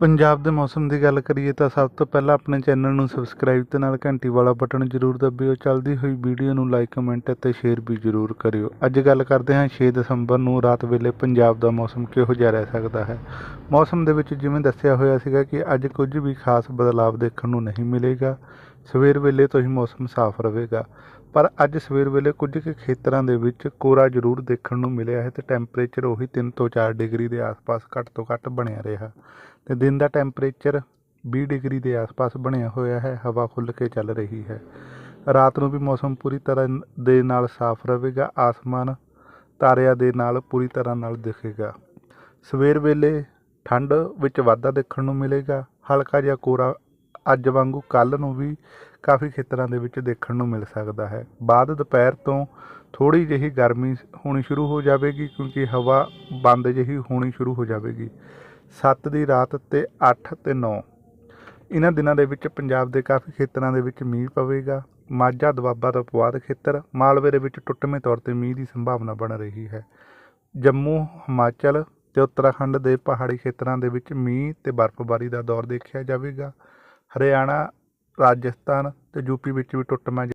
ਪੰਜਾਬ ਦੇ ਮੌਸਮ ਦੀ ਗੱਲ ਕਰੀਏ ਤਾਂ ਸਭ ਤੋਂ ਪਹਿਲਾਂ ਆਪਣੇ ਚੈਨਲ ਨੂੰ ਸਬਸਕ੍ਰਾਈਬ ਤੇ ਨਾਲ ਘੰਟੀ ਵਾਲਾ ਬਟਨ ਜ਼ਰੂਰ ਦਬਿਓ। ਚੱਲਦੀ ਹੋਈ ਵੀਡੀਓ ਨੂੰ ਲਾਈਕ ਕਮੈਂਟ ਅਤੇ ਸ਼ੇਅਰ ਵੀ ਜ਼ਰੂਰ ਕਰਿਓ। ਅੱਜ ਗੱਲ ਕਰਦੇ ਹਾਂ 6 ਦਸੰਬਰ ਨੂੰ ਰਾਤ ਵੇਲੇ ਪੰਜਾਬ ਦਾ ਮੌਸਮ ਕਿਹੋ ਜਿਹਾ ਰਹਿ ਸਕਦਾ ਹੈ? ਮੌਸਮ ਦੇ ਵਿੱਚ ਜਿਵੇਂ ਦੱਸਿਆ ਹੋਇਆ ਸੀਗਾ ਕਿ ਅੱਜ ਕੁਝ ਵੀ ਖਾਸ ਬਦਲਾਵ ਦੇਖਣ ਨੂੰ ਨਹੀਂ ਮਿਲੇਗਾ। ਸਵੇਰ ਵੇਲੇ ਤੋਂ ਹੀ ਮੌਸਮ ਸਾਫ਼ ਰਹੇਗਾ। ਪਰ ਅੱਜ ਸਵੇਰ ਵੇਲੇ ਕੁਝ ਕੁ ਖੇਤਰਾਂ ਦੇ ਵਿੱਚ ਕੋਰਾ ਜ਼ਰੂਰ ਦੇਖਣ ਨੂੰ ਮਿਲਿਆ ਹੈ ਤੇ ਟੈਂਪਰੇਚਰ ਉਹੀ 3 ਤੋਂ 4 ਡਿਗਰੀ ਦੇ ਆਸ-ਪਾਸ ਘੱਟ ਤੋਂ ਘੱਟ ਬਣਿਆ ਰਿਹਾ। ਤੇ ਦਿਨ ਦਾ ਟੈਂਪਰੇਚਰ 20 ਡਿਗਰੀ ਦੇ ਆਸ-ਪਾਸ ਬਣਿਆ ਹੋਇਆ ਹੈ, ਹਵਾ ਖੁੱਲ੍ਹ ਕੇ ਚੱਲ ਰਹੀ ਹੈ। ਰਾਤ ਨੂੰ ਵੀ ਮੌਸਮ ਪੂਰੀ ਤਰ੍ਹਾਂ ਦੇ ਨਾਲ ਸਾਫ਼ ਰਹੇਗਾ, ਆਸਮਾਨ ਤਾਰਿਆਂ ਦੇ ਨਾਲ ਪੂਰੀ ਤਰ੍ਹਾਂ ਨਾਲ ਦਿਖੇਗਾ। ਸਵੇਰ ਵੇਲੇ ਠੰਡ ਵਿੱਚ ਵਾਧਾ ਦੇਖਣ ਨੂੰ ਮਿਲੇਗਾ, ਹਲਕਾ ਜਿਹਾ ਕੋਰਾ ਅੱਜ ਵਾਂਗੂ ਕੱਲ ਨੂੰ ਵੀ ਕਾਫੀ ਖੇਤਰਾਂ ਦੇ ਵਿੱਚ ਦੇਖਣ ਨੂੰ ਮਿਲ ਸਕਦਾ ਹੈ। ਬਾਅਦ ਦੁਪਹਿਰ ਤੋਂ ਥੋੜੀ ਜਿਹੀ ਗਰਮੀ ਹੋਣੀ ਸ਼ੁਰੂ ਹੋ ਜਾਵੇਗੀ ਕਿਉਂਕਿ ਹਵਾ ਬੰਦ ਜਿਹੀ ਹੋਣੀ ਸ਼ੁਰੂ ਹੋ ਜਾਵੇਗੀ। 7 ਦੀ ਰਾਤ ਤੇ 8 ਤੇ 9 ਇਹਨਾਂ ਦਿਨਾਂ ਦੇ ਵਿੱਚ ਪੰਜਾਬ ਦੇ ਕਾਫੀ ਖੇਤਰਾਂ ਦੇ ਵਿੱਚ ਮੀਂਹ ਪਵੇਗਾ। ਮਾਝਾ ਦੁਆਬਾ ਤੋਂ ਬਾਅਦ ਖੇਤਰ, ਮਾਲਵੇ ਦੇ ਵਿੱਚ ਟੁੱਟਵੇਂ ਤੌਰ ਤੇ ਮੀਂਹ ਦੀ ਸੰਭਾਵਨਾ ਬਣ ਰਹੀ ਹੈ। ਜੰਮੂ, ਹਿਮਾਚਲ ਤੇ ਉੱਤਰਾਖੰਡ ਦੇ ਪਹਾੜੀ ਖੇਤਰਾਂ ਦੇ ਵਿੱਚ ਮੀਂਹ ਤੇ ਬਰਫ਼ਬਾਰੀ ਦਾ ਦੌਰ ਦੇਖਿਆ ਜਾਵੇਗਾ। ਹਰਿਆਣਾ ਰਾਜਸਥਾਨ ਤੇ ਯੂਪੀ ਵਿੱਚ ਵੀ ਟੁੱਟਵਾਂ